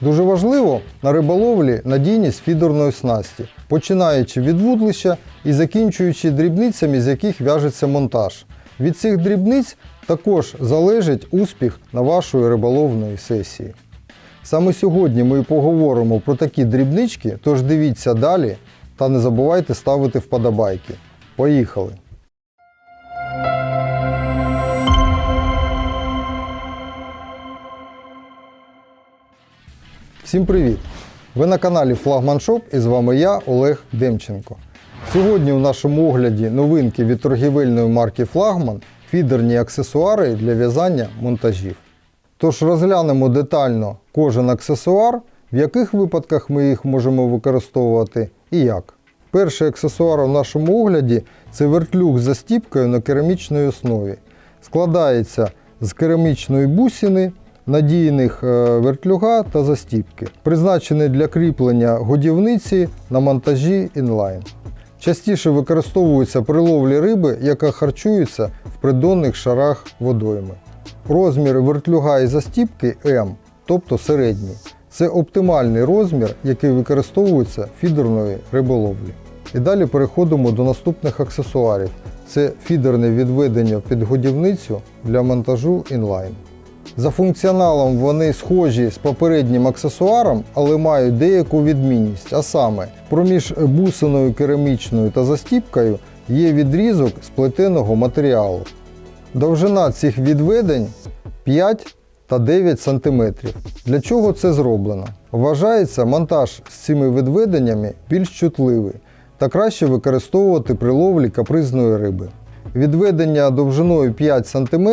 Дуже важливо на риболовлі надійність фідерної снасті, починаючи від вудлища і закінчуючи дрібницями, з яких в'яжеться монтаж. Від цих дрібниць також залежить успіх на вашої риболовної сесії. Саме сьогодні ми поговоримо про такі дрібнички, тож дивіться далі та не забувайте ставити вподобайки. Поїхали! Всім привіт! Ви на каналі Флагман Шоп і з вами я, Олег Демченко. Сьогодні у нашому огляді новинки від торгівельної марки Флагман фідерні аксесуари для в'язання монтажів. Тож розглянемо детально кожен аксесуар, в яких випадках ми їх можемо використовувати і як. Перший аксесуар у нашому огляді це вертлюг з застіпкою на керамічній основі. Складається з керамічної бусини, надійних е, вертлюга та застіпки, призначений для кріплення годівниці на монтажі інлайн. Частіше використовується при ловлі риби, яка харчується в придонних шарах водойми. Розмір вертлюга і застіпки М, тобто середній. Це оптимальний розмір, який використовується фідерної риболовлі. І далі переходимо до наступних аксесуарів. Це фідерне відведення під годівницю для монтажу інлайн. За функціоналом вони схожі з попереднім аксесуаром, але мають деяку відмінність. А саме, проміж бусиною керамічною та застіпкою є відрізок сплетеного матеріалу. Довжина цих відведень 5 та 9 см. Для чого це зроблено? Вважається монтаж з цими відведеннями більш чутливий та краще використовувати при ловлі капризної риби. Відведення довжиною 5 см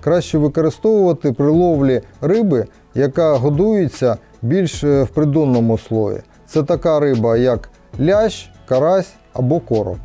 краще використовувати при ловлі риби, яка годується більш е, в придонному слої. Це така риба, як лящ, карась або короб.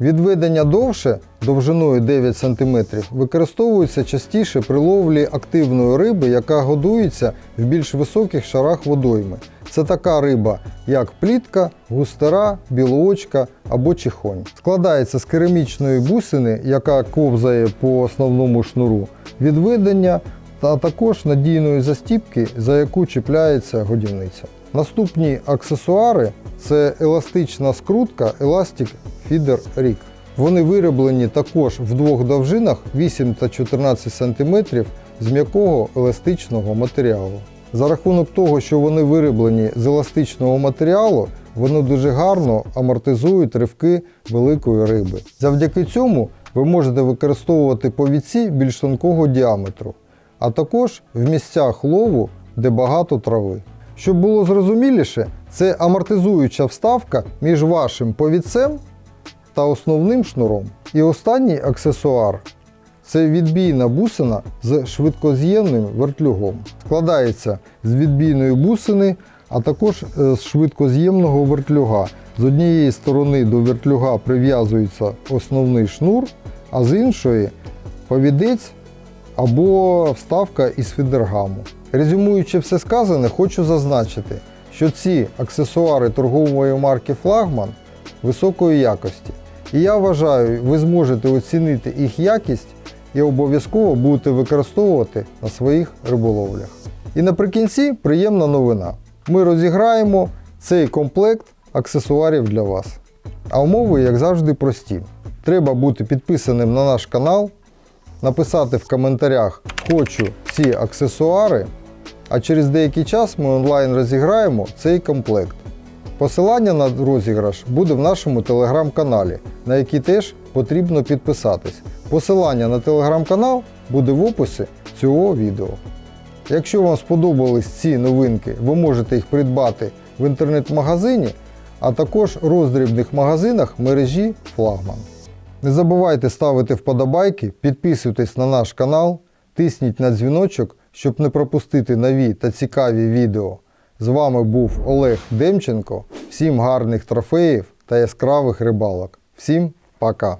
Відведення довше, довжиною 9 см, використовується частіше при ловлі активної риби, яка годується в більш високих шарах водойми. Це така риба, як плітка, густера, білоочка або чихонь. Складається з керамічної бусини, яка ковзає по основному шнуру, відведення та також надійної застіпки, за яку чіпляється годівниця. Наступні аксесуари це еластична скрутка Elastic Feeder Rig. Вони вироблені також в двох довжинах 8 та 14 см з м'якого еластичного матеріалу. За рахунок того, що вони вироблені з еластичного матеріалу, вони дуже гарно амортизують ривки великої риби. Завдяки цьому ви можете використовувати повідці більш тонкого діаметру, а також в місцях лову, де багато трави. Щоб було зрозуміліше, це амортизуюча вставка між вашим повідцем та основним шнуром. І останній аксесуар це відбійна бусина з швидкоз'ємним вертлюгом. Складається з відбійної бусини, а також е, з швидкоз'ємного вертлюга. З однієї сторони до вертлюга прив'язується основний шнур, а з іншої повідець або вставка із фідергаму. Резюмуючи все сказане, хочу зазначити, що ці аксесуари торгової марки Флагман високої якості. І я вважаю, ви зможете оцінити їх якість і обов'язково будете використовувати на своїх риболовлях. І наприкінці приємна новина. Ми розіграємо цей комплект аксесуарів для вас. А умови, як завжди, прості. Треба бути підписаним на наш канал, написати в коментарях Хочу ці аксесуари, а через деякий час ми онлайн розіграємо цей комплект. Посилання на розіграш буде в нашому телеграм-каналі, на який теж потрібно підписатись. Посилання на телеграм-канал буде в описі цього відео. Якщо вам сподобались ці новинки, ви можете їх придбати в інтернет-магазині, а також роздрібних магазинах мережі Флагман. Не забувайте ставити вподобайки, підписуйтесь на наш канал, тисніть на дзвіночок, щоб не пропустити нові та цікаві відео. З вами був Олег Демченко. Всім гарних трофеїв та яскравих рибалок. Всім пока!